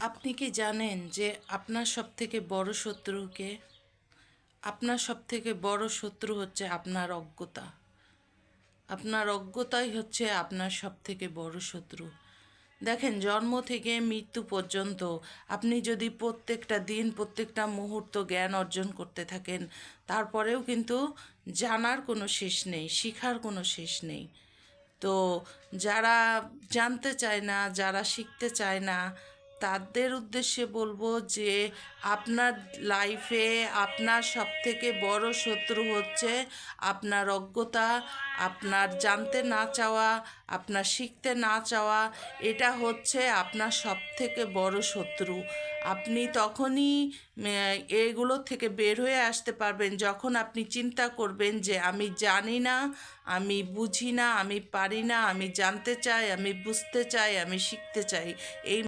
আপনি কি জানেন যে আপনার সব থেকে বড় শত্রুকে, আপনার সব থেকে বড় শত্রু হচ্ছে আপনার অজ্ঞতা। আপনার অজ্ঞতাই হচ্ছে আপনার সব থেকে বড় শত্রু। দেখেন, জন্ম থেকে মৃত্যু পর্যন্ত আপনি যদি প্রত্যেকটা দিন, প্রত্যেকটা মুহূর্ত জ্ঞান অর্জন করতে থাকেন, তারপরেও কিন্তু জানার কোনো শেষ নেই, শিখার কোনো শেষ নেই। তো যারা জানতে চায় না, যারা শিখতে চায় না তাদের উদ্দেশ্যে বলব যে আপনার লাইফে আপনার সব থেকে বড় শত্রু হচ্ছে আপনার অজ্ঞতা, আপনার জানতে না চাওয়া, আপনার শিখতে না চাওয়া, এটা হচ্ছে আপনার সব থেকে বড় শত্রু। আপনি তখনই এগুলো থেকে বের হয়ে আসতে পারবেন যখন আপনি চিন্তা করবেন যে আমি জানি না, আমি বুঝি না, আমি পারি না, আমি জানতে চাই, আমি বুঝতে চাই, আমি শিখতে চাই। এই